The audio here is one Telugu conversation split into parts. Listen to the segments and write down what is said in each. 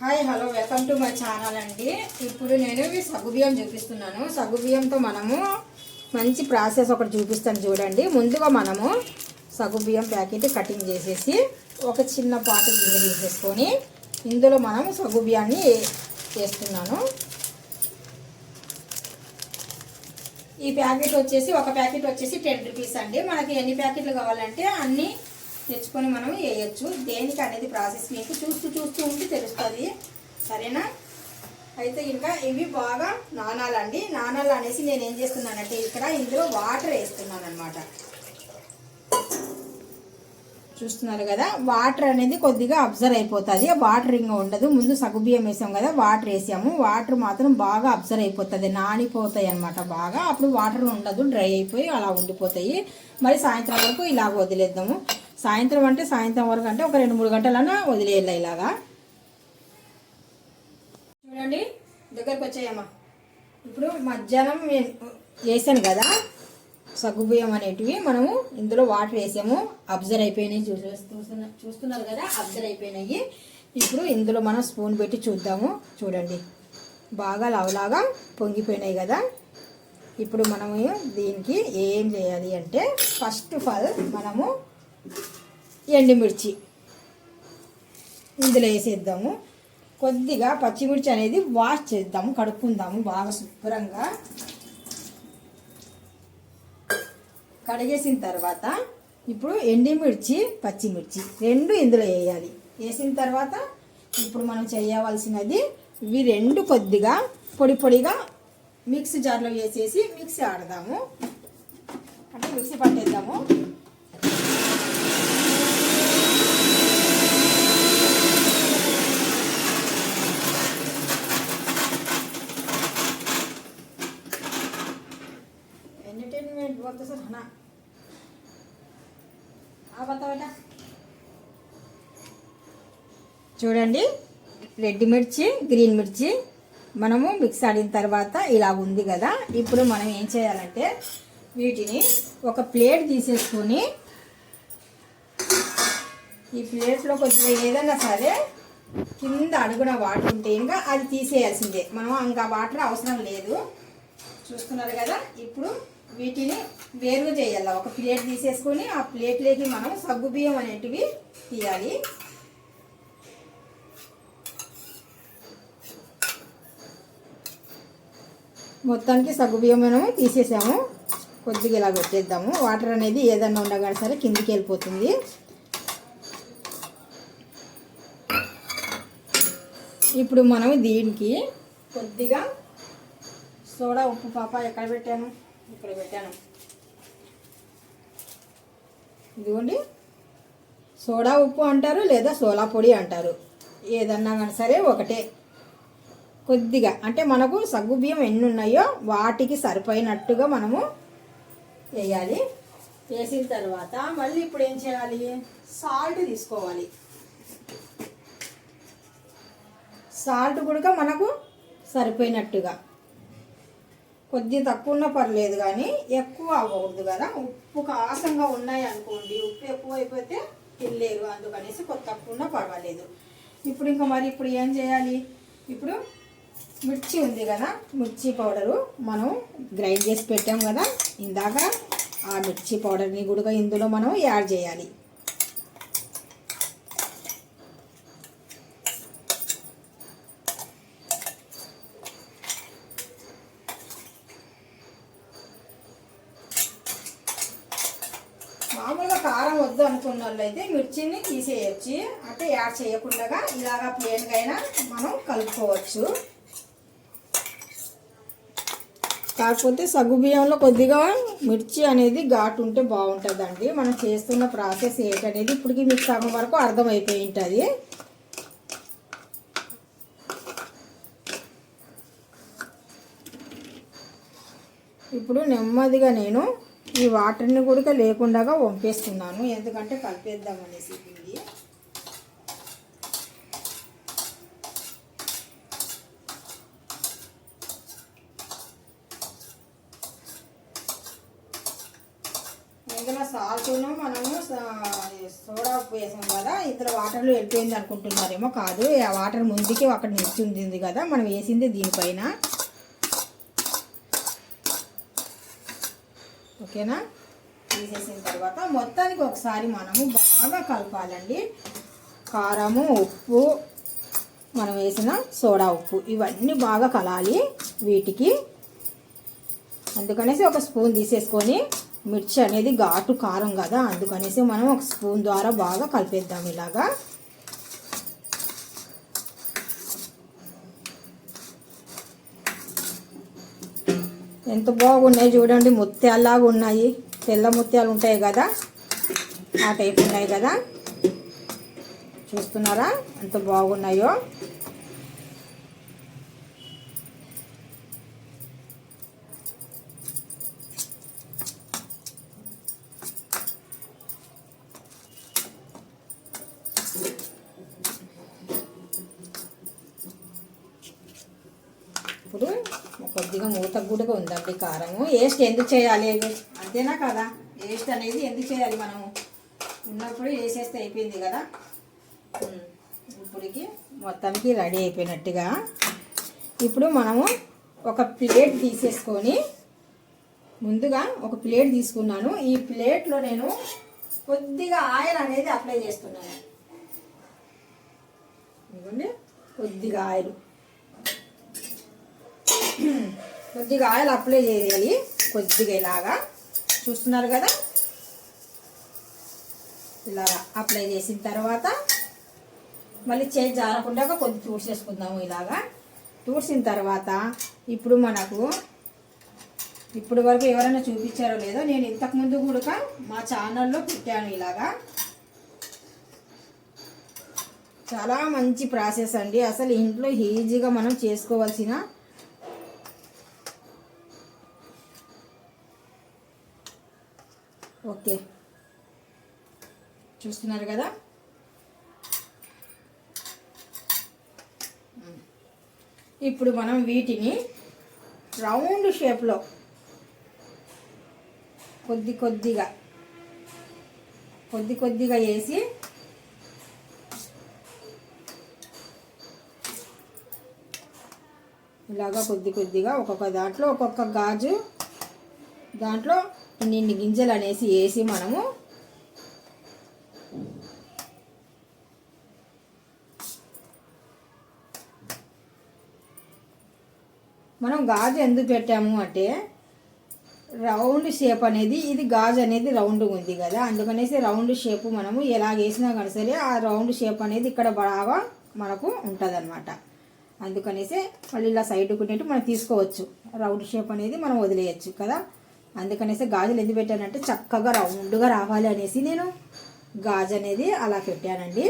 Hi hello welcome to my channel అండి. ఇప్పుడు నేను ఈ సగ్గుబియ్యం చూపిస్తున్నాను. సగ్గుబియ్యంతో మనము మంచి ప్రాసెస్ ఒకటి చూపిస్తాను చూడండి. ముందుగా మనము సగ్గుబియ్యం ప్యాకెట్ కటింగ్ చేసేసి ఒక చిన్న పాటు గిన్నె తీసేసుకొని ఇందులో మనం సగ్గుబియ్యాన్ని వేస్తున్నాను. ఈ ప్యాకెట్ వచ్చేసి ఒక ప్యాకెట్ వచ్చేసి టెన్ రూపీస్ అండి. మనకి ఎన్ని ప్యాకెట్లు కావాలంటే అన్నీ తెచ్చుకొని మనం వేయచ్చు. దేనికి అనేది ప్రాసెస్ మీకు చూస్తూ చూస్తూ ఉంటే తెలుస్తుంది. సరేనా? అయితే ఇంకా ఇవి బాగా నానాలండి. నానాలు అనేసి నేను ఏం చేస్తున్నానంటే ఇక్కడ ఇందులో వాటర్ వేస్తున్నాను అనమాట చూస్తున్నారు కదా? వాటర్ అనేది కొద్దిగా అబ్జర్వ్ అయిపోతుంది. వాటర్ ఇంకా ఉండదు. ముందు సగుబియ్యం వేసాం కదా వాటర్ వేసాము. వాటర్ మాత్రం బాగా అబ్జర్వ్ అయిపోతుంది. నానిపోతాయి అనమాట బాగా. అప్పుడు వాటర్ ఉండదు డ్రై అయిపోయి అలా ఉండిపోతాయి. మరి సాయంత్రం వరకు ఇలాగ వదిలేద్దాము. సాయంత్రం అంటే సాయంత్రం వరకు అంటే ఒక రెండు మూడు గంటలన్నా వదిలేయాలి ఇలాగా. చూడండి దగ్గరకు వచ్చాయమ్మా. ఇప్పుడు మధ్యాహ్నం వేసాను కదా సగ్గుబియ్యం అనేటివి మనము ఇందులో వాటర్ వేసాము. అబ్జర్వ్ అయిపోయినాయి చూసే చూస్తున్నారు కదా అబ్జర్వ్ అయిపోయినాయి. ఇప్పుడు ఇందులో మనం స్పూన్ పెట్టి చూద్దాము. చూడండి బాగా లవలాగా పొంగిపోయినాయి కదా. ఇప్పుడు మనము దీనికి ఏం చేయాలి అంటే ఫస్ట్ ఆఫ్ ఆల్ మనము ఎండుమిర్చి. ఇందులో వేసేద్దాము. కొద్దిగా పచ్చిమిర్చి అనేది వాష్ చేద్దాము కడుక్కుందాము బాగా శుభ్రంగా. కడిగేసిన తర్వాత ఇప్పుడు ఎండిమిర్చి పచ్చిమిర్చి రెండు ఇందులో వేయాలి. వేసిన తర్వాత ఇప్పుడు మనం చేయవలసినది ఇవి రెండు కొద్దిగా పొడి పొడిగా మిక్సీ జార్లో వేసేసి మిక్సీ ఆడదాము. అంటే మిక్సీ పట్టేద్దాము. చూడండి. రెడ్ మిర్చి గ్రీన్ మిర్చి మనము మిక్స్ ఆడిన తర్వాత ఇలా ఉంది కదా. ఇప్పుడు మనం ఏం చేయాలంటే వీటిని ఒక ప్లేట్ తీసేసుకొని ఈ ప్లేట్లో కొద్దిగా ఏదైనా సరే కింద అడుగున వాటర్ ఉంటే ఇంకా అది తీసేయాల్సిందే. మనం ఇంకా వాటర్ అవసరం లేదు. చూస్తున్నారు కదా? ఇప్పుడు వీటిని వేరుగా చేయాలి. ఒక ప్లేట్ తీసేసుకొని ఆ ప్లేట్లోకి మనం సగ్గు బియ్యం అనేటివి తీయాలి. మొత్తానికి సగ్గు బియ్యం మనము తీసేసాము. కొద్దిగా ఇలా పెట్టేద్దాము. వాటర్ అనేది ఏదన్నా ఉండగా సరే కిందికి వెళ్ళిపోతుంది. ఇప్పుడు మనం దీనికి కొద్దిగా సోడా ఉప్పు పాప ఎక్కడ పెట్టాను? ఇక్కడ పెట్టాను. ఇదిగోండి. సోడా ఉప్పు అంటారు లేదా సోలా పొడి అంటారు. ఏదన్నా కానీ సరే ఒకటే. కొద్దిగా అంటే మనకు సగ్గు బియ్యం ఎన్ని ఉన్నాయో వాటికి సరిపోయినట్టుగా మనము వేయాలి. వేసిన తర్వాత మళ్ళీ ఇప్పుడు ఏం చేయాలి? సాల్ట్ తీసుకోవాలి. సాల్ట్ కూడా మనకు సరిపోయినట్టుగా. కొద్దిగా తక్కువ ఉన్నా పర్లేదు కానీ ఎక్కువ అవ్వకూడదు కదా. ఉప్పు కాసంగా ఉన్నాయి అనుకోండి ఉప్పు ఎక్కువ అయిపోతే తినలేరు. అందుకనేసి కొద్ది తక్కువ ఉన్నా పర్వాలేదు. ఇప్పుడు ఇంకా మరి ఇప్పుడు ఏం చేయాలి? ఇప్పుడు మిర్చి ఉంది కదా మిర్చి పౌడరు మనం గ్రైండ్ చేసి పెట్టాం కదా. ఇందాక ఆ మిర్చి పౌడర్ని కూడా ఇందులో మనం యాడ్ చేయాలి. కారం వద్దు అనుకున్న వాళ్ళైతే మిర్చిని తీసేయచ్చు. అంటే యాడ్ చేయకుండా ఇలాగా ప్లేన్గా అయినా మనం కలుపుకోవచ్చు. కాకపోతే సగ్గు బియ్యంలో కొద్దిగా మిర్చి అనేది ఘాటు ఉంటే బాగుంటుందండి. మనం చేస్తున్న ప్రాసెస్ ఏంటనేది ఇప్పటికి మీకు సగం వరకు అర్థమైపోయి ఉంటుంది. ఇప్పుడు నెమ్మదిగా నేను ఈ వాటర్ని కూడా లేకుండా వంపేస్తున్నాను. ఎందుకంటే కలిపేద్దాం అనేసి పిండి ఇందులో సాల్ట్ను మనము సోడా ఉప్పు వేసాం కదా ఇందులో వాటర్లో వెళ్ళిపోయింది అనుకుంటున్నారేమో కాదు. ఆ వాటర్ ముందుకి అక్కడ నిలిచి ఉంది కదా మనం వేసింది దీనిపైన. ఓకేనా? తీసేసిన తర్వాత మొత్తానికి ఒకసారి మనము బాగా కలపాలండి. కారము ఉప్పు మనం వేసిన సోడా ఉప్పు ఇవన్నీ బాగా కలాలి వీటికి. అందుకనేసి ఒక స్పూన్ తీసేసుకొని మిర్చి అనేది ఘాటు కారం కదా అందుకనేసి మనం ఒక స్పూన్ ద్వారా బాగా కలిపేద్దాం ఇలాగా. ఎంత బాగున్నాయి చూడండి ముత్యాల్లాగా ఉన్నాయి. తెల్ల ముత్యాలు ఉంటాయి కదా ఆ టైప్ ఉన్నాయి కదా. చూస్తున్నారా? ఎంత బాగున్నాయో ఇప్పుడు కొద్దిగా మూత కూడా ఉందండి కారము. వేస్ట్ ఎందుకు చేయాలి? అంతేనా కదా? వేస్ట్ అనేది ఎందుకు చేయాలి మనము? ఉన్నప్పుడు వేసేస్తే అయిపోయింది కదా? ఇప్పుడుకి ఇప్పటికి మొత్తానికి రెడీ అయిపోయినట్టుగా. ఇప్పుడు మనము ఒక ప్లేట్ తీసేసుకొని ముందుగా ఒక ప్లేట్ తీసుకున్నాను. ఈ ప్లేట్లో నేను కొద్దిగా ఆయిల్ అనేది అప్లై చేస్తున్నాను. కొద్దిగా ఆయిల్. కొద్దిగా ఆయిల్ అప్లై చేయాలి. కొద్దిగా ఇలాగా. చూస్తున్నారు కదా? ఇలాగా అప్లై చేసిన తర్వాత మళ్ళీ చేయి జారకుండా కొద్ది తూడ్చేసుకుందాము ఇలాగా. తూడ్చిన తర్వాత ఇప్పుడు మనకు ఇప్పుడు వరకు ఎవరైనా చూపించారో లేదో నేను ఇంతకుముందు కూడా మా ఛానల్లో పెట్టాను ఇలాగా. చాలా మంచి ప్రాసెస్ అండి. అసలు ఇంట్లో ఈజీగా మనం చేసుకోవాల్సిన ఓకే. చూస్తున్నారు కదా? ఇప్పుడు మనం వీటిని రౌండ్ షేప్లో కొద్ది కొద్దిగా కొద్ది కొద్దిగా వేసి ఇలాగా కొద్ది కొద్దిగా ఒక్కొక్క దాంట్లో ఒక్కొక్క గాజు దాంట్లో ఇన్ని గింజలు అనేసి వేసి మనము మనం గాజు ఎందుకు పెట్టాము అంటే రౌండ్ షేప్ అనేది ఇది గాజు అనేది రౌండ్ ఉంది కదా. అందుకనేసి రౌండ్ షేప్ మనము ఎలా వేసినా కానీ సరే ఆ రౌండ్ షేప్ అనేది ఇక్కడ బాగా మనకు ఉంటుందన్నమాట. అందుకనేసి మళ్ళీ ఇలా సైడ్ కొట్టేట్టు మనం తీసుకోవచ్చు. రౌండ్ షేప్ అనేది మనం వదిలేయచ్చు కదా. అందుకనేసి గాజులు ఎందుకు పెట్టానంటే చక్కగా రౌండ్గా రావాలి అనేసి నేను గాజు అనేది అలా పెట్టానండి.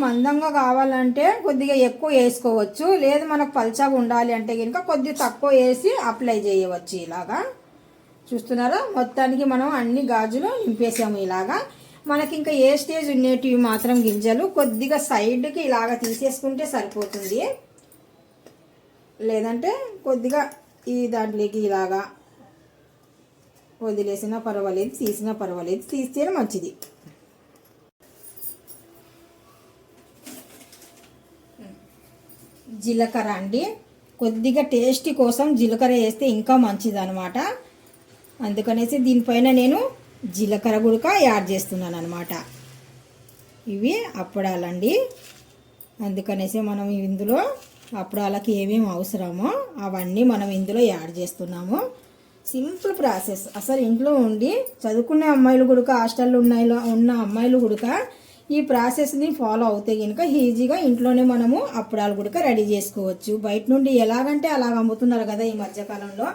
మందంగా కావాలంటే కొద్దిగా ఎక్కువ వేసుకోవచ్చు. లేదు మనకు పల్చగా ఉండాలి అంటే కనుక కొద్దిగా తక్కువ వేసి అప్లై చేయవచ్చు ఇలాగా. చూస్తున్నారా? మొత్తానికి మనం అన్ని గాజులు నింపేసాము ఇలాగా. మనకి ఇంకా ఏ స్టేజ్ ఉండేటివి మాత్రం గింజలు కొద్దిగా సైడ్కి ఇలాగ తీసేసుకుంటే సరిపోతుంది. లేదంటే కొద్దిగా ఈ దాంట్లోకి ఇలాగా వదిలేసినా పర్వాలేదు తీసినా పర్వాలేదు తీస్తేనే మంచిది. జీలకర్ర అండి. కొద్దిగా టేస్ట్ కోసం జీలకర్ర వేస్తే ఇంకా మంచిది అనమాట అందుకనేసి దీనిపైన నేను జీలకర్ర గుడక యాడ్ చేస్తున్నాను అనమాట ఇవి అప్పడాలండి. అందుకనేసి మనం ఇందులో అప్పడాలకి ఏమేమి అవసరమో అవన్నీ మనం ఇందులో యాడ్ చేస్తున్నాము. Simple process. అసలు ఇంట్లో ఉండి చదువుకునే అమ్మాయిలు గుడక హాస్టల్లో ఉన్నాయిలో ఉన్న అమ్మాయిలు గుడక ఈ ప్రాసెస్ని ఫాలో అవుతే కనుక ఈజీగా ఇంట్లోనే మనము అప్పడాలు గుడక రెడీ చేసుకోవచ్చు. బయట నుండి ఎలాగంటే అలాగ అమ్ముతున్నారు కదా ఈ మధ్యకాలంలో.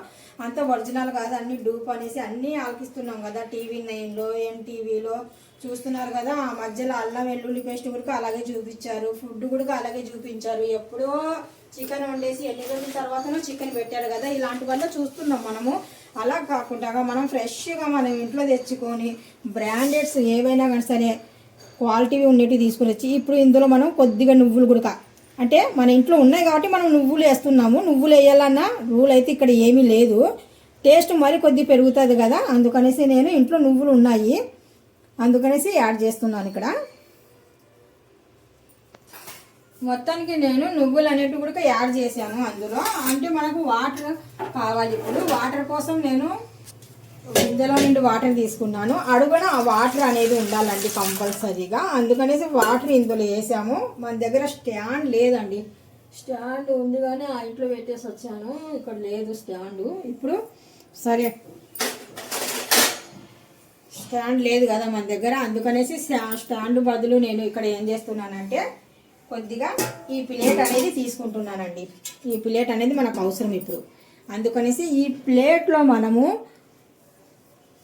అంత ఒరిజినల్ కాదు అన్ని డూప్ అనేసి అన్నీ ఆలకిస్తున్నాం కదా టీవీ నైన్లో టీవీలో చూస్తున్నారు కదా ఆ మధ్యలో అల్లం వెల్లుల్లి పేస్ట్ కూడా అలాగే చూపించారు ఫుడ్ కూడా అలాగే చూపించారు. ఎప్పుడో చికెన్ వండేసి ఎన్ని రోజుల తర్వాతనో చికెన్ పెట్టారు కదా ఇలాంటి వల్ల చూస్తున్నాం మనము. అలా కాకుండా మనం ఫ్రెష్గా మనం ఇంట్లో తెచ్చుకొని బ్రాండెడ్స్ ఏవైనా కానీ సరే క్వాలిటీవి ఉండేవి తీసుకుని వచ్చి ఇప్పుడు ఇందులో మనం కొద్దిగా నువ్వులు గుడక అంటే మన ఇంట్లో ఉన్నాయి కాబట్టి మనం నువ్వులు వేస్తున్నాము. నువ్వులు వేయాలన్న రూల్ అయితే ఇక్కడ ఏమీ లేదు. టేస్ట్ మరి కొద్ది పెరుగుతుంది కదా. అందుకనేసి నేను ఇంట్లో నువ్వులు ఉన్నాయి. అందుకనేసి యాడ్ చేస్తున్నాను ఇక్కడ. మొత్తానికి నేను నువ్వులు అనేటివి కూడా యాడ్ చేశాను అందులో. అంటే మనకు వాటర్ కావాలి ఇప్పుడు. వాటర్ కోసం నేను ఇందులో నుండి వాటర్ తీసుకున్నాను. అడుగున ఆ వాటర్ అనేది ఉండాలండి కంపల్సరీగా. అందుకనేసి వాటర్ ఇందులో వేసాము. మన దగ్గర స్టాండ్ లేదండి. స్టాండ్ ఉంది కానీ ఆ ఇంట్లో పెట్టేసి వచ్చాను. ఇక్కడ లేదు స్టాండ్. ఇప్పుడు సరే. స్టాండ్ లేదు కదా మన దగ్గర. అందుకనేసి స్టాండ్ బదులు నేను ఇక్కడ ఏం చేస్తున్నానంటే కొద్దిగా ఈ ప్లేట్ అనేది తీసుకుంటున్నానండి. ఈ ప్లేట్ అనేది మనకు అవసరం ఇప్పుడు. అందుకనేసి ఈ ప్లేట్లో మనము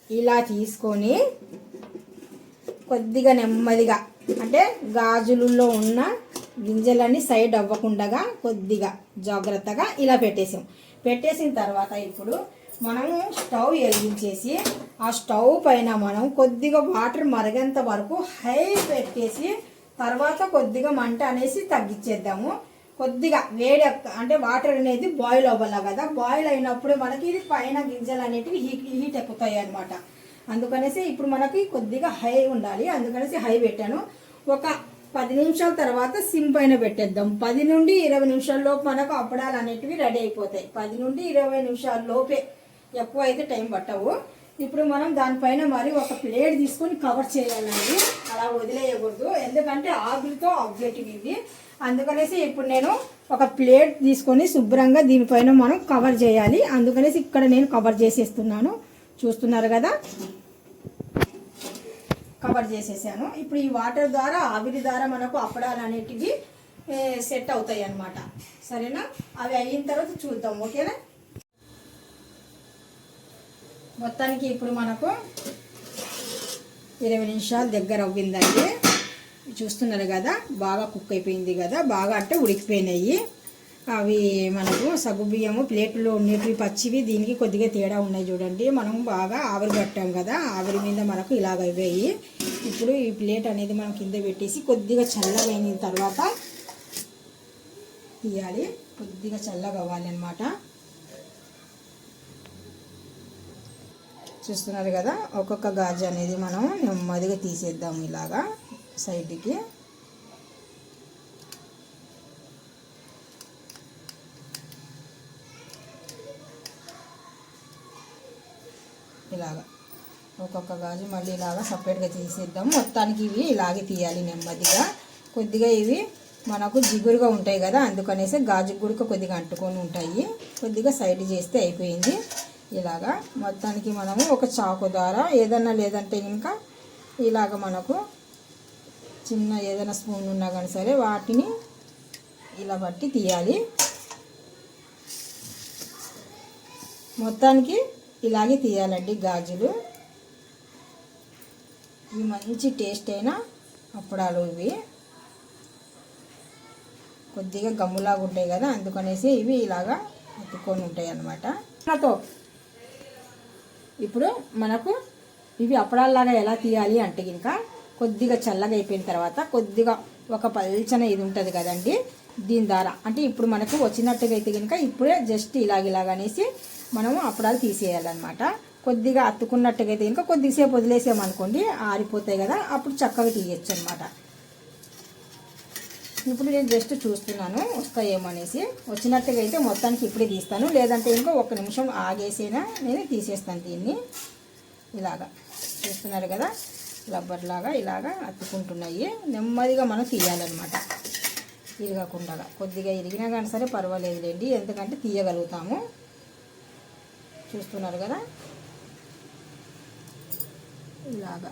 ఇలా తీసుకొని కొద్దిగా నెమ్మదిగా అంటే గాజులలో ఉన్న గింజలన్నీ సైడ్ అవ్వకుండా కొద్దిగా జాగ్రత్తగా ఇలా పెట్టేసాం. పెట్టేసిన తర్వాత ఇప్పుడు మనము స్టవ్ వెలిగించేసి ఆ స్టవ్ పైన మనం కొద్దిగా వాటర్ మరిగేంత వరకు హై పెట్టేసి తర్వాత కొద్దిగా మంట అనేసి తగ్గించేద్దాము. కొద్దిగా వేడి అంటే వాటర్ అనేది బాయిల్ అవ్వాలి కదా? బాయిల్ అయినప్పుడు మనకి ఇది పైన గింజలు అనేటివి హీట్ హీట్ ఎక్కుతాయి అనమాట అందుకనేసి ఇప్పుడు మనకి కొద్దిగా హై ఉండాలి. అందుకనేసి హై పెట్టాను. ఒక పది నిమిషాల తర్వాత సిమ్ పైన పెట్టేద్దాం. పది నుండి ఇరవై నిమిషాల లోపు మనకు అప్పడాలు అనేటివి రెడీ అయిపోతాయి. పది నుండి ఇరవై నిమిషాల లోపే ఎక్కువ అయితే టైం పట్టవు. ఇప్పుడు మనం దానిపైన మరి ఒక ప్లేట్ తీసుకొని కవర్ చేయాలండి. అలా వదిలేయకూడదు. ఎందుకంటే ఆవిరితో ఆబ్జెక్టివ్ ఇవి అందుకనేసి ఇప్పుడు నేను ఒక ప్లేట్ తీసుకొని శుభ్రంగా దీనిపైన మనం కవర్ చేయాలి. అందుకనేసి ఇక్కడ నేను కవర్ చేసేస్తున్నాను. చూస్తున్నారు కదా? కవర్ చేసేసాను. ఇప్పుడు ఈ వాటర్ ద్వారా ఆవిరి ద్వారా మనకు అప్పడాలు అనేటివి సెట్ అవుతాయి అన్నమాట సరేనా? అవి అయిన తర్వాత చూద్దాం. ఓకేనా? మొత్తానికి ఇప్పుడు మనకు ఇరవై నిమిషాలు దగ్గర అవ్విందండి. చూస్తున్నారు కదా బాగా కుక్ అయిపోయింది కదా బాగా అంటే ఉడికిపోయినాయి. అవి మనకు సగ్గు బియ్యము ప్లేట్లో ఉండేటివి పచ్చివి దీనికి కొద్దిగా తేడా ఉన్నాయి చూడండి. మనం బాగా ఆవిరి పట్టాం కదా ఆవిరి మీద మనకు ఇలాగ అయిపోయి ఇప్పుడు ఈ ప్లేట్ అనేది మనం కింద పెట్టేసి కొద్దిగా చల్లగా అయిన తర్వాత తీయాలి. కొద్దిగా చల్లగా అవ్వాలి అనమాట చూస్తున్నారు కదా ఒక్కొక్క గాజు అనేది మనం నెమ్మదిగా తీసేద్దాం ఇలాగా సైడ్కి. ఇలాగా ఒక్కొక్క గాజు మళ్ళీ ఇలాగా సపరేట్గా తీసేద్దాం మొత్తానికి ఇవి ఇలాగే తీయాలి నెమ్మదిగా. కొద్దిగా ఇవి మనకు జిగురుగా ఉంటాయి కదా అందుకనేసి గాజు గుడక కొద్దిగా అంటుకొని ఉంటాయి. కొద్దిగా సైడ్ చేస్తే అయిపోయింది. ఇలాగా మొత్తానికి మనము ఒక చాకు ద్వారా ఏదన్నా లేదంటే ఇంకా ఇలాగ మనకు చిన్న ఏదైనా స్పూన్ ఉన్నా కానీ సరే వాటిని ఇలా బట్టి తీయాలి. మొత్తానికి ఇలాగే తీయాలండి గాజులు. ఇవి మంచి టేస్ట్ అయిన అప్పడాలు ఇవి. కొద్దిగా గమ్ములాగా ఉంటాయి కదా అందుకనేసి ఇవి ఇలాగా ఎత్తుకొని ఉంటాయి అన్నమాట నాతో ఇప్పుడు మనకు ఇవి అప్పడాల్లాగా ఎలా తీయాలి అంటే ఇంకా కొద్దిగా చల్లగా అయిపోయిన తర్వాత కొద్దిగా ఒక పల్చన ఇది ఉంటుంది కదండి దీని ద్వారా. అంటే ఇప్పుడు మనకు వచ్చినట్టుగా అయితే కనుక ఇప్పుడే జస్ట్ ఇలాగ అనేసి మనము అప్పడాలు తీసేయాలన్నమాట. కొద్దిగా అత్తుకున్నట్టుగా అయితే కనుక కొద్దిసేపు వదిలేసామనుకోండి ఆరిపోతాయి కదా అప్పుడు చక్కగా తీయచ్చు అనమాట ఇప్పుడు నేను జస్ట్ చూస్తున్నాను వస్తాయేమో అనేసి వచ్చినట్టుగా అయితే మొత్తానికి ఇప్పుడే తీస్తాను. లేదంటే ఇంకో ఒక్క నిమిషం ఆగేసైనా నేను తీసేస్తాను దీన్ని. ఇలాగా. చూస్తున్నారు కదా? రబ్బర్ లాగా ఇలాగా అతుకుంటున్నాయి నెమ్మదిగా మనం తీయాలన్నమాట. ఇరగకుండా కొద్దిగా ఇరిగినా కానీ సరే పర్వాలేదులేండి ఎందుకంటే తీయగలుగుతాము. చూస్తున్నారు కదా? ఇలాగా.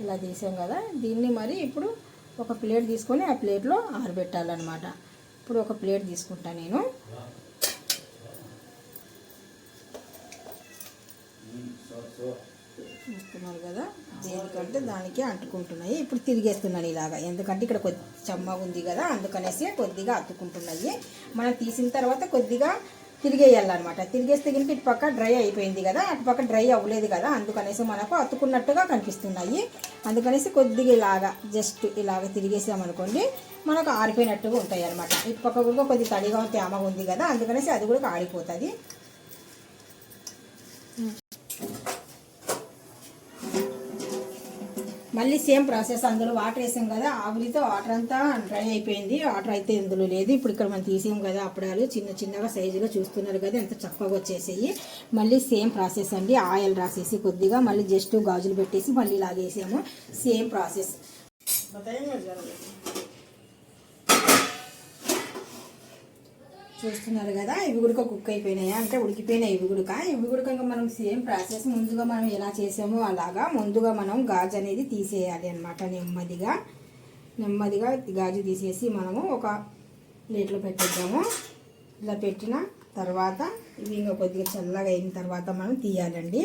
ఇలా తీసాం కదా? దీన్ని మరి ఇప్పుడు ఒక ప్లేట్ తీసుకొని ఆ ప్లేట్లో ఆరబెట్టాలన్నమాట. ఇప్పుడు ఒక ప్లేట్ తీసుకుంటా నేను. చూస్తున్నారు కదా? దేనికంటే దానికి అంటుకుంటున్నాయి. ఇప్పుడు తిరిగేస్తున్నాను ఇలాగా. ఎందుకంటే ఇక్కడ కొద్ది చెమ్మ ఉంది కదా అందుకనేసి కొద్దిగా అతుకుంటున్నాయి. మనం తీసిన తర్వాత కొద్దిగా తిరిగేయాలన్నమాట. తిరిగేస్తే కనుక ఇటు పక్క డ్రై అయిపోయింది కదా అటు పక్క డ్రై అవ్వలేదు కదా అందుకనేసి మనకు అతుకున్నట్టుగా కనిపిస్తున్నాయి. అందుకనేసి కొద్దిగా ఇలాగా జస్ట్ ఇలాగ తిరిగేసామనుకోండి మనకు ఆరిపోయినట్టుగా ఉంటాయి అనమాట ఇటు పక్క కూడా కొద్ది తడిగా తేమగా ఉంది కదా అందుకనేసి అది కూడా ఆడిపోతుంది మళ్ళీ సేమ్ ప్రాసెస్ అందులో వాటర్ వేసాం కదా ఆవిరితో వాటర్ అంతా డ్రై అయిపోయింది. వాటర్ అయితే ఇందులో లేదు. ఇప్పుడు ఇక్కడ మనం తీసాం కదా అప్పడాలు. చిన్న చిన్నగా సైజులో చూస్తున్నారు కదా ఎంత చక్కగా వచ్చేసాయి. మళ్ళీ సేమ్ ప్రాసెస్ అండి. ఆయిల్ రాసేసి కొద్దిగా మళ్ళీ జస్ట్ గాజులు పెట్టేసి మళ్ళీ లాగేసాము సేమ్ ప్రాసెస్. చూస్తున్నారు కదా ఇవి కూడా కుక్ అయిపోయినాయి? అంటే ఉడికిపోయినాయి ఇవి కూడా. ఇవి కూడా ఇంకా మనం సేమ్ ప్రాసెస్ ముందుగా మనం ఎలా చేసామో అలాగా ముందుగా మనం గాజు అనేది తీసేయాలి అనమాట నెమ్మదిగా. నెమ్మదిగా గాజు తీసేసి మనము ఒక ప్లేట్లో పెట్టేద్దాము. ఇలా పెట్టిన తర్వాత ఇవి ఇంకా కొద్దిగా చల్లగా అయిన తర్వాత మనం తీయాలండి.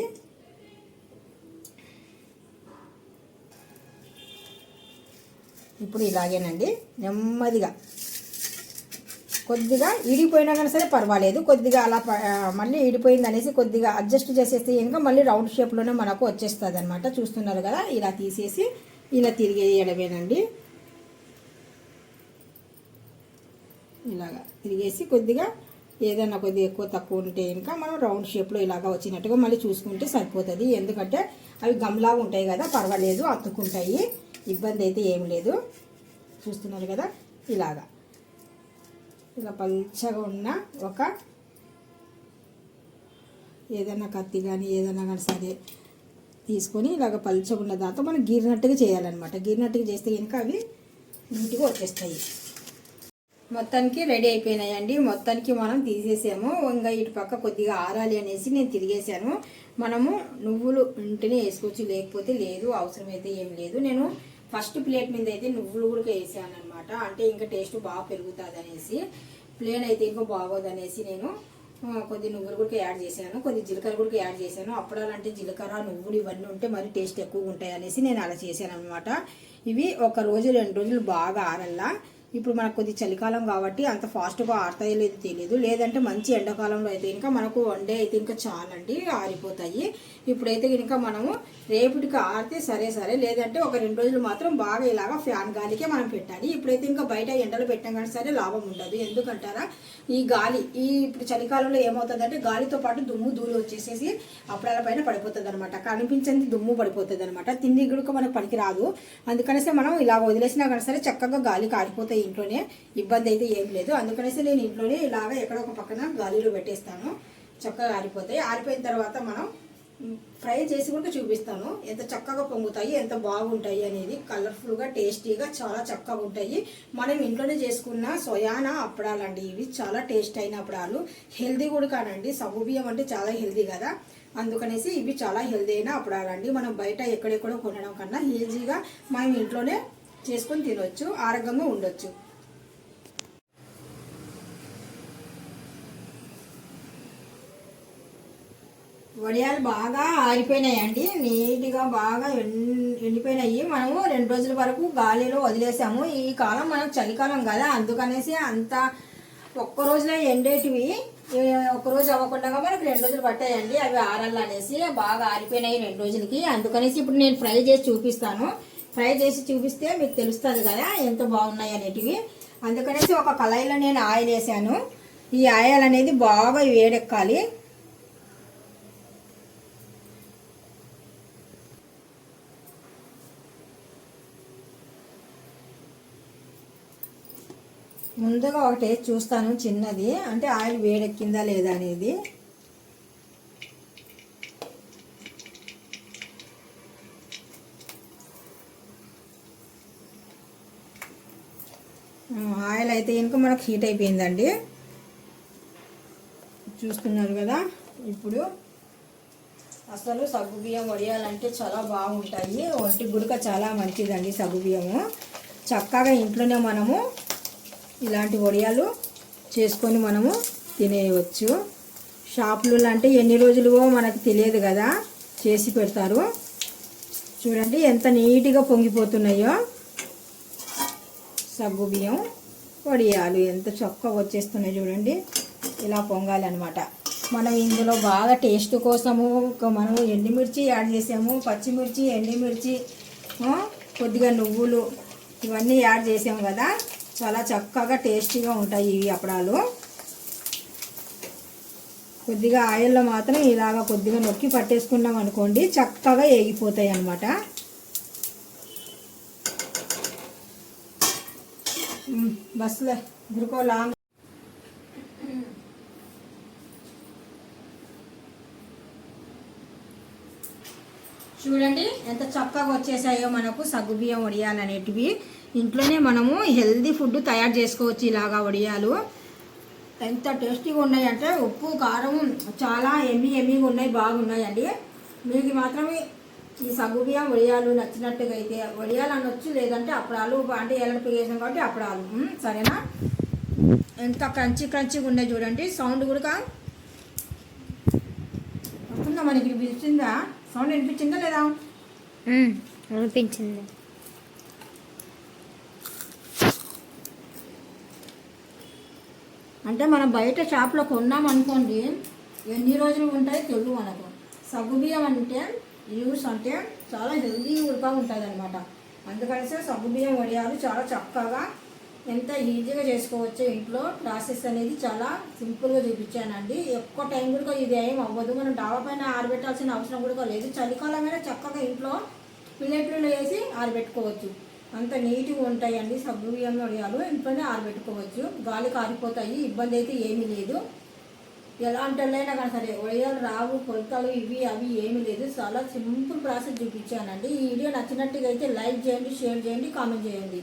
ఇప్పుడు ఇలాగేనండి. నెమ్మదిగా కొద్దిగా ఇడిపోయినా కానీ సరే పర్వాలేదు. కొద్దిగా అలా మళ్ళీ ఇడిపోయింది అనేసి కొద్దిగా అడ్జస్ట్ చేసేస్తే ఇంకా మళ్ళీ రౌండ్ షేప్లోనే మనకు వచ్చేస్తుంది అనమాట చూస్తున్నారు కదా ఇలా తీసేసి ఇలా తిరిగేయడమేనండి ఇలాగా తిరిగేసి కొద్దిగా ఏదైనా కొద్దిగా ఎక్కువ తక్కువ ఉంటే ఇంకా మనం రౌండ్ షేప్లో ఇలాగా వచ్చినట్టుగా మళ్ళీ చూసుకుంటే సరిపోతుంది. ఎందుకంటే అవి గమ్లాగా ఉంటాయి కదా పర్వాలేదు అతుక్కుంటాయి. ఇబ్బంది అయితే ఏం లేదు. చూస్తున్నారు కదా ఇలాగా. ఇలా పల్చగా ఉన్న ఒక ఏదైనా కత్తి కానీ ఏదైనా కానీ సరే తీసుకొని ఇలాగ పల్చగా ఉన్న దాంతో మనం గీరినట్టుగా చేయాలన్నమాట. గీరినట్టుగా చేస్తే కనుక అవి నీట్గా వచ్చేస్తాయి. మొత్తానికి రెడీ అయిపోయినాయండి. మొత్తానికి మనం తీసేసాము. ఇంకా ఇటు పక్క కొద్దిగా ఆరాలి అనేసి నేను తిరిగేసాను మనము నువ్వులు ఉంటేనే వేసుకోవచ్చు లేకపోతే లేదు అవసరమైతే ఏం లేదు. నేను ఫస్ట్ ప్లేట్ మీద అయితే నువ్వులు కూడా వేసాను అనమాట అంటే ఇంకా టేస్ట్ బాగా పెరుగుతుంది అనేసి ప్లేన్ అయితే ఇంకా బాగోదు అనేసి నేను కొద్ది నువ్వులు కూడా యాడ్ చేశాను. కొద్ది జీలకర్ర కూడా యాడ్ చేశాను. అప్పుడాలంటే జీలకర్ర నువ్వులు ఇవన్నీ ఉంటే మరి టేస్ట్ ఎక్కువగా ఉంటాయి అనేసి నేను అలా చేశాను అనమాట ఇవి ఒక రోజు రెండు రోజులు బాగా ఆరల్లా. ఇప్పుడు మనకు కొద్ది చలికాలం కాబట్టి అంత ఫాస్ట్గా ఆడతాయో లేదో తెలియదు లేదంటే మంచి ఎండాకాలంలో అయితే ఇంకా మనకు వన్ డే అయితే ఇంకా చాలండి ఆరిపోతాయి. ఇప్పుడైతే ఇంకా మనము రేపటికి ఆరితే సరే సరే. లేదంటే ఒక రెండు రోజులు మాత్రం బాగా ఇలాగా ఫ్యాన్ గాలికే మనం పెట్టాలి. ఇప్పుడైతే ఇంకా బయట ఎండలు పెట్టాం కానీ సరే లాభం ఉండదు. ఎందుకంటారా? ఈ గాలి ఈ ఇప్పుడు చలికాలంలో ఏమవుతుందంటే గాలితో పాటు దుమ్ము ధూళి వచ్చేసేసి అప్పుడాల పైన పడిపోతుంది అనమాట కనిపించింది దుమ్ము పడిపోతుంది అనమాట తిండి గుడుక మనకు పనికి రాదు అందుకనేసి మనం ఇలా వదిలేసినా కానీ సరే చక్కగా గాలి కారిపోతాయి. ఇంట్లోనే ఇబ్బంది అయితే ఏం లేదు. అందుకనేసి నేను ఇంట్లోనే ఇలాగ ఎక్కడో ఒక పక్కన గాలిలో పెట్టేస్తాను. చక్కగా ఆరిపోతాయి. ఆరిపోయిన తర్వాత మనం ఫ్రై చేసి కూడా చూపిస్తాను. ఎంత చక్కగా పొంగుతాయి ఎంత బాగుంటాయి అనేది కలర్ఫుల్గా టేస్టీగా చాలా చక్కగా ఉంటాయి. మనం ఇంట్లోనే చేసుకున్న సొయానా అప్పడాలండి. ఇవి చాలా టేస్ట్ అయిన అప్పడాలు. హెల్దీ కూడా కానండి. సగ్గు బియ్యం అంటే చాలా హెల్దీ కదా. అందుకనేసి ఇవి చాలా హెల్దీ అయిన అప్పడాలండి. మనం బయట ఎక్కడెక్కడో కొనడం కన్నా ఈజీగా మనం ఇంట్లోనే చేసుకొని తినొచ్చు ఆరోగ్యంగా ఉండొచ్చు. వడియాలు బాగా ఆరిపోయినాయండి నీట్గా బాగా ఎండి- ఎండిపోయినాయి. మనము రెండు రోజుల వరకు గాలిలో వదిలేసాము. ఈ కాలం మనకు చలికాలం కదా అందుకనేసి అంత ఒక్క రోజులో ఎండేటివి ఒక్క రోజు అవ్వకుండా మనకు రెండు రోజులు పట్టాయండి. అవి ఆరాలనేసి బాగా ఆరిపోయినాయి రెండు రోజులకి. అందుకనేసి ఇప్పుడు నేను ఫ్రై చేసి చూపిస్తాను. ఫ్రై చేసి చూపిస్తే మీకు తెలుస్తుంది కదా ఎంత బాగున్నాయి అనేటివి. అందుకనేసి ఒక కళాయిలో నేను ఆయిల్ వేసాను. ఈ ఆయిల్ అనేది బాగా వేడెక్కాలి. ముందుగా ఒకటి చూస్తాను చిన్నది. అంటే ఆయిల్ వేడెక్కిందా లేదా అనేది. ఆయిల్ అయితే ఇంకా మనకు హీట్ అయిపోయిందండి. చూస్తున్నారు కదా ఇప్పుడు అసలు సగ్గు బియ్యం వడియాలంటే చాలా బాగుంటాయి. ఒంటి గుడక చాలా మంచిదండి సగ్గు బియ్యము. చక్కగా ఇంట్లోనే మనము ఇలాంటి వడియాలు చేసుకొని మనము తినేయవచ్చు. షాపులు అంటే ఎన్ని రోజులువో మనకు తెలియదు కదా చేసి పెడతారు. చూడండి ఎంత నీట్గా పొంగిపోతున్నాయో. సగ్గు బియ్యం వడియాలు ఎంత చొక్కగా వచ్చేస్తున్నాయి చూడండి. ఇలా పొంగాలి అనమాట మనం ఇందులో బాగా టేస్ట్ కోసము మనం ఎండుమిర్చి యాడ్ చేసాము పచ్చిమిర్చి ఎండుమిర్చి కొద్దిగా నువ్వులు ఇవన్నీ యాడ్ చేసాము కదా. చాలా చక్కగా టేస్టీగా ఉంటాయి ఇవి అప్పడాలు. కొద్దిగా ఆయిల్లో మాత్రం ఇలాగ కొద్దిగా నొక్కి పట్టేసుకున్నాం అనుకోండి చక్కగా ఏగిపోతాయి అన్నమాట. బస్సులో బస్లే గురుకో లాంగ్ చూడండి ఎంత చక్కగా వచ్చేసాయో మనకు సగ్గుబియ్యం వడియాలు అనేటివి. ఇంట్లోనే మనము హెల్దీ ఫుడ్ తయారు చేసుకోవచ్చు ఇలాగా వడియాలు. ఎంత టేస్టీగా ఉన్నాయంటే ఉప్పు కారం చాలా ఎమ్మి ఎమ్మిగా ఉన్నాయి బాగున్నాయండి. మీకు మాత్రమే ఈ సగ్గుబియ్యం వడియాలు నచ్చినట్టుగా అయితే వడియాలు అనొచ్చు లేదంటే అప్పడాలు అంటే ఎల్లడిపి వేసాం కాబట్టి అప్పడాలు. ఉమ్, సరేనా? ఎంత క్రంచి క్రంచిగా ఉన్నాయి చూడండి. సౌండ్ కూడా వస్తుందా మనకి వినిపించిందా సౌండ్ వినిపించిందా లేదా? ఉమ్, అనిపించింది అంటే మనం బయట షాప్లో కొన్నాం అనుకోండి ఎన్ని రోజులు ఉంటాయి తెలియదు మనకు. సగ్గుబియ్యం అంటే యూస్ అంటే చాలా హెల్దీ ఉడక ఉంటుంది అనమాట అందుకనిసే సగ్గుబియ్యం వడియాలు చాలా చక్కగా ఎంత ఈజీగా చేసుకోవచ్చు ఇంట్లో ప్రాసెస్ అనేది చాలా సింపుల్గా చూపించానండి. ఎక్కువ టైం కూడా ఇది ఏం అవ్వదు. మనం డాబా పైన ఆరబెట్టాల్సిన అవసరం కూడా లేదు. చలికాలమైనా చక్కగా ఇంట్లో ప్లేట్లో వేసి ఆరబెట్టుకోవచ్చు. అంత నీట్గా ఉంటాయండి సబ్బు బియ్యం వడియాలు. ఇంట్లోనే ఆరబెట్టుకోవచ్చు. గాలి కారిపోతాయి. ఇబ్బంది అయితే ఏమీ లేదు. ఎలాంటి వాళ్ళైనా కానీ సరే వడియాలు రావు కొలతలు ఇవి అవి ఏమీ లేదు. చాలా సింపుల్ ప్రాసెస్ చూపించానండి. ఈ వీడియో నచ్చినట్టుగా అయితే లైక్ చేయండి షేర్ చేయండి కామెంట్ చేయండి.